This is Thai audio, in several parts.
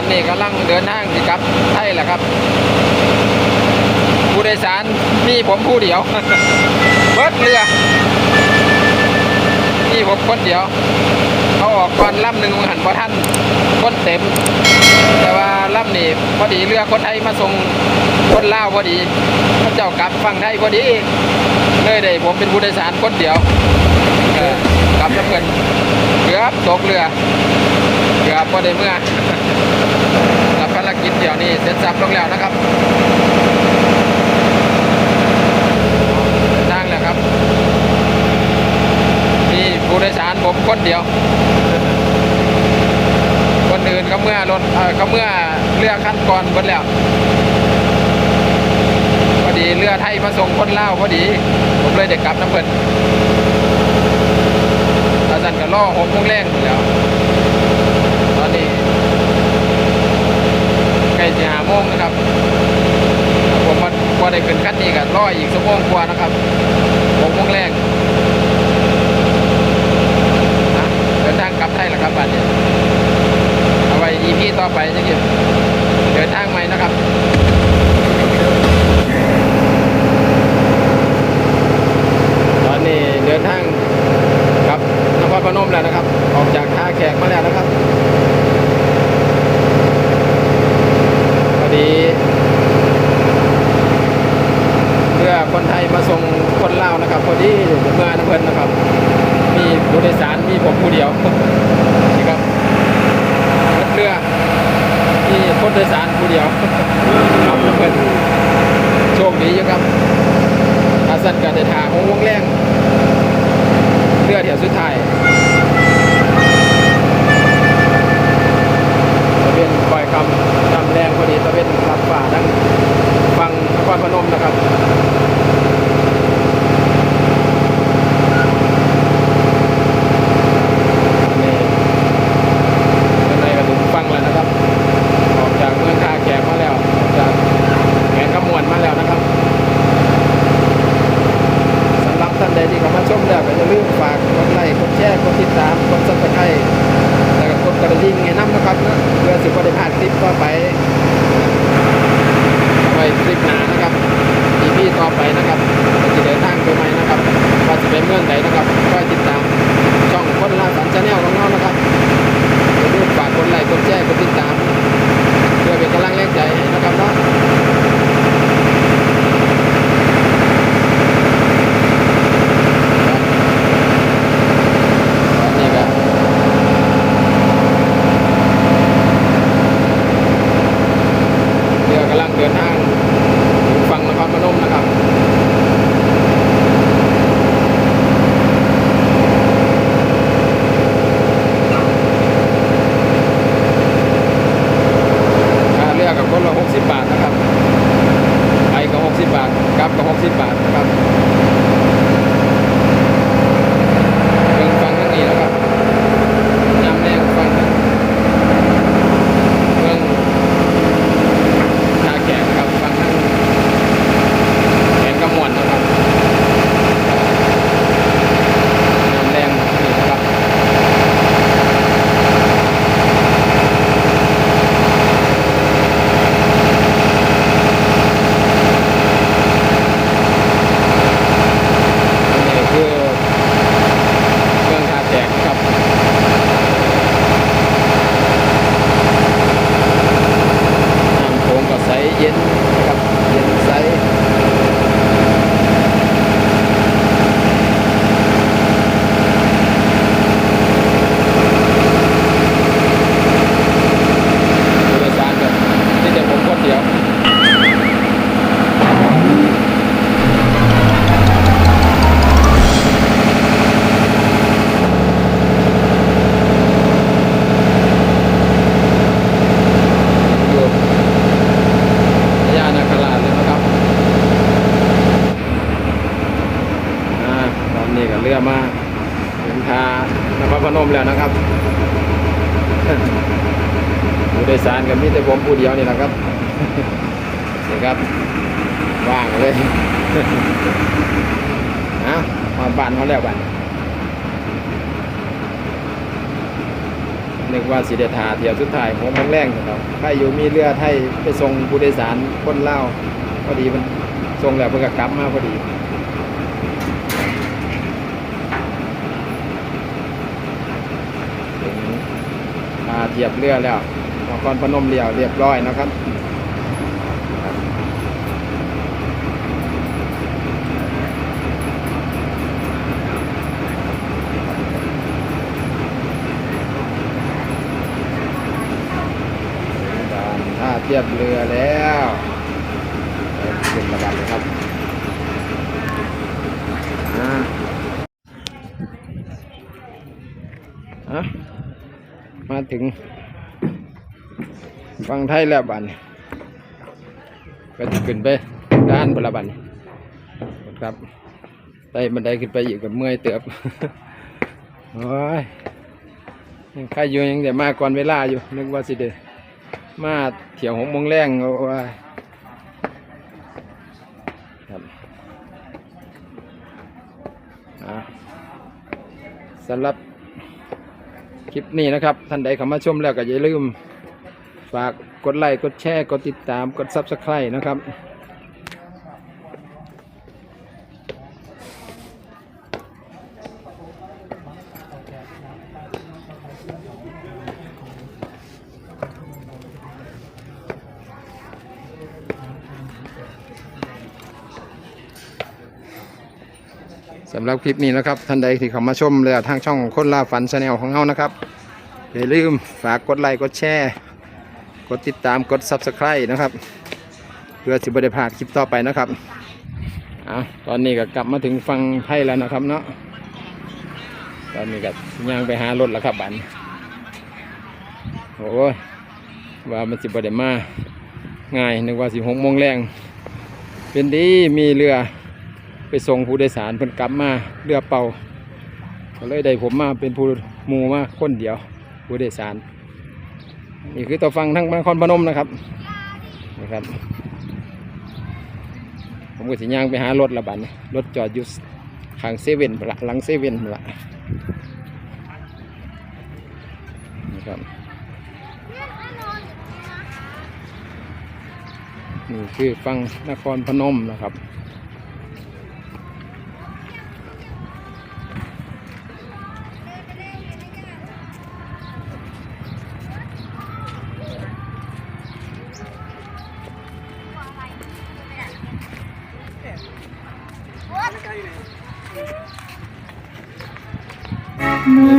อนนี้กำลังเดินทางสิกลับไทยแหละครับ ผู้โดยสารมีผมผู้เดียว เบิดเรือมีผมคนเดียวเขาออกก่อนลำหนึ่งหันพอท่านคนเต็ม แต่ว่าลำนี่พอดีเรือคนไทยมาส่งคนลาวพอดีพระเจ้ากลับฝั่งไทยพอดีเลยได้ผมเป็นผู้โดยสารคนเดียวกลับน้ำเงินเกือบตกเรือ กือบพอได้เมื่อรับภารกิจเดี๋ยวนี้เสร็จสับลงแล้วนะครับทางแล้วครับมีผู้โดยสารผมคนเดียว คนอื่นก็เมื่อรถเออก็เมื่อเรือขั้นก่อนหมดแล้วพอดีเรือไทยมาส่งคนเล่าพอดี ผมเลยเด็กกลับน้ำเพิ่นอาจารย์ก็ล่อหกโมงแรงอยู่แล้ว ตอนนี้ ใกล้จะหาโมงนะครับ ผมมาพอ ได้ขึ้นคันนี้กันร้อยอีกชั่วโมงกว่านะครับหกโมงแรกนะเดินทางกลับไทยแล้วครับบัดนี้ เอาไว้ EP ต่อไปจะเก็บเดินทางใหม่นะครับ ตอนนี้เดินทางกลับนครพนมแล้วนะครับ ออกจากท่าแขกมาแล้วนะครับ พอดีเพื่อคนไทยมาส่งคนลาวนะครับ พอดีเมื่อน้ำเพลินนะครับ มีผู้โดยสารมีผมผู้เดียวนี่ครับเรือมี คนโดยสารผู้เดียวครับเพื่อนโชคดีอยู่ครับอาสันกันในทางของวงแรงเลือดเที่ยวสุดท้ายตะเป็นปล่อยคำคำแรงพอดีตะเป็นรับฝ่าทั้งนครพนมนะครับ นี่ข้างในก็ถึงฟังแล้วนะครับ ออกจากเมืองท่าแขกมาแล้วออกจากแขกขมวนมาแล้วนะครับสำหรับท่านใดที่เข้ามาชมแลืมฝากกดไลค์กดแชร์กดติดตามกดซับสไครต์แล้วก็กดกระดิ่งให้น้ำนะครับนะเพื่อสิบได้พลาดคลิปต่อไปไว้คลิปหน้านะครับ EP ต่อไปนะครับจะเดินทางไปใหมนะครับว่าจะเป็นเมืองไหนนะครับก็ติดตามช่องคนลาสันชาแนลของเรานะครับอย่าลืมฝากกดไลค์กดแชร์กดติดตาม แล้วนะครับผู้โดยสารกับมีแต่ผมผู้เดียวนี่แหละครับนี่ครับว่างเลยเอามาบ้านเขาแล้วบ้านนึกว่าสิเดทาเที่ยวสุดท้ายหกโมงแรงครับใครอยู่มีเรือไทยไปส่งผู้โดยสารคนเล่าพอดีมันส่งแล้วเพิ่งก็กลับมาพอดี ถึงท่า เทียบเรือแล้วนครพนมเรียวเรียบร้อยนะครับครับด่านท่าเทียบเรือแล้วไปขึ้นระดับเลยครับอ่า มาถึงฟังไทยแล้วบันก็จะขึ้นไปด้านบนละบันครับไต่บันไดขึ้นไปอีกกับเมื่อยเติบโอ้ยยังใครอยู่ยังเดี๋ยวมาก่อนเวลาอยู่ นึกว่าสิเดมาเที่ยวหกโมงแรงเอาไว้ครับสำหรับ คลิปนี้นะครับ ท่านใดเข้ามาชมแล้วก็อย่าลืม ฝากกดไลค์กดแชร์กดติดตามกด Subscribe นะครับ สำหรับคลิปนี้นะครับท่านใดที่เข้ามาชมแล้วทางช่องคนล่าฝันชาแนลของเรานะครับอย่าลืมฝากกดไลค์กดแชร์กดติดตามกด Subscribe นะครับ เพื่อสิบได้พลาดคลิปต่อไปนะครับเอาตอนนี้ก็กลับมาถึงฟังไทยแล้วนะครับเนาะตอนนี้ก็ย่างไปหารถแล้วครับบันโอ้ยว่ามันสิบได้มาง่ายนึกว่าสิหกโมงแรงเป็นดีมีเรือ ไปส่งผู้โดยสารเพิ่นกลับมาเรือเป่าก็เลยได้ผมมาเป็นผู้มูมาคนเดียว ผู้โดยสารนี่คือตัวฟังทั้งนครพนมนะครับนะครับ ผมก็สิย่างไปหารถละบันรถจอดอยู่ข้างเซเว่นละหลังเซเว่นพุ่นละนะครับนี่คือฟังนครพนมนะครับ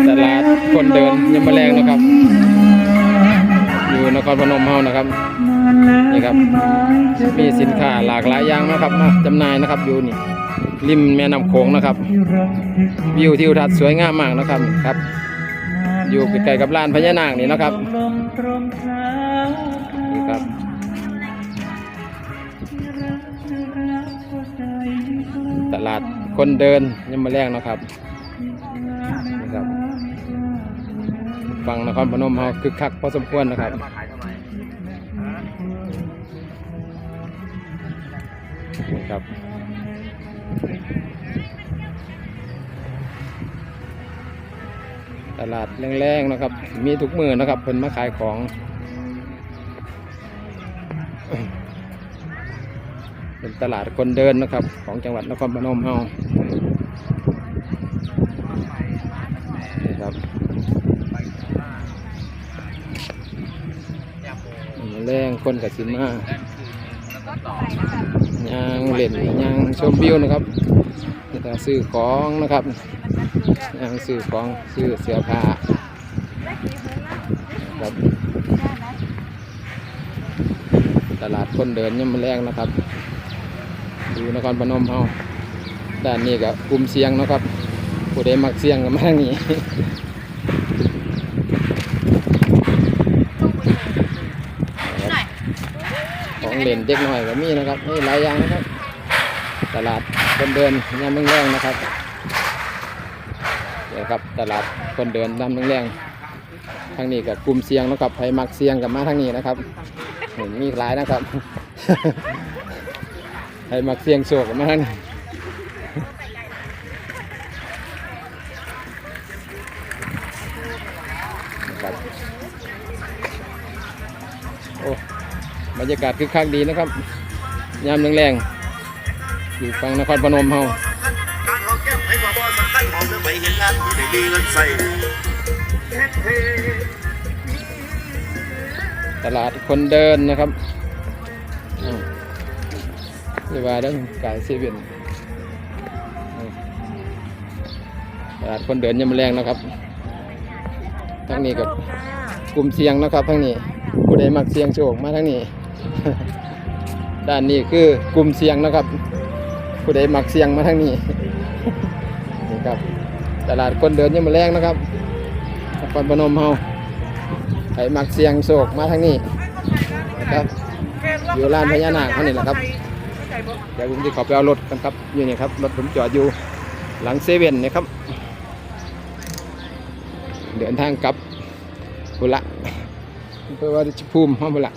ตลาดคนเดินยมแมลงนะครับ อยู่นครพนมเฮานะครับนี่ครับ มีสินค้าหลากหลายอย่างนะครับมาจำหน่ายนะครับอยู่นี่ริมแม่น้ำโขงนะครับ วิวทิวทัศน์สวยงามมากนะครับครับ อยู่ใกล้ๆกับลานพญานาคนี่นะครับนี่ครับตลาดคนเดินยมแมลงนะครับ ฟังนครพนมเฮาคึกคักพอสมควรนะครับนี่ครับ ตลาดแรงๆนะครับ มีทุกมือนะครับเพิ่นมาขายของ เป็นตลาดคนเดินนะครับ ของจังหวัดนครพนมเฮานี่ครับ แรงคนกับสิมาย่างเล่นย่างชมวิวนะครับแล้วก็ซื้อของนะครับย่างซื้อของซื้อเสื้อผ้าครับตลาดคนเดินยังมแรงนะครับอยู่นครพนมเฮาด้านนี้ก็กลุ่มเสียงนะครับผู้ใดมักเสียงก็มาทางนี้ ของ เล่นเด็กหน้อยก็มีนะครับนี่หลายอย่างนะครับ ตลาดคนเดินยามเมืองแรงนะครับเดี๋ยวครับตลาดคนเดินยามเมืองแรงทางนี้กับกลุ่มเสียงนะครับใครมักเสียงกับมาทางนี้นะครับเห็นมีหลายนะครับใครมักเสียงโศกกับมาทางนี้ครับโอ้ บรรยากาศคึกคักดีนะครับ ยามแรงๆอยู่ฝั่งนครพนมเฮาตลาดคนเดินนะครับอ้าวเรียกว่าเรื่องกายเซเว่นตลาดคนเดินยามแรงนะครับ ทั้งนี้กับกลุ่มเสียงนะครับทั้งนี้ผู้ใดมักเสียงโชคมาทั้งนี้ ด้านนี้คือกลุ่มเสียงนะครับ ผู้ใดมักเสียงมาทั้งนี้นี่ครับตลาดคนเดินยามแรงนะครับนครพนมเฮาใครมักเสียงโศกมาทางนี้นะครับอยู่ร้านพญานาคเขานี่แหละครับเดี๋ยวผมจะขอไปเอารถกันครับอยู่นี่ครับรถผมจอดอยู่หลังเซเว่นนะครับ เดินทางกลับบุละเพื่อว่าจะภูมิห้องบุละ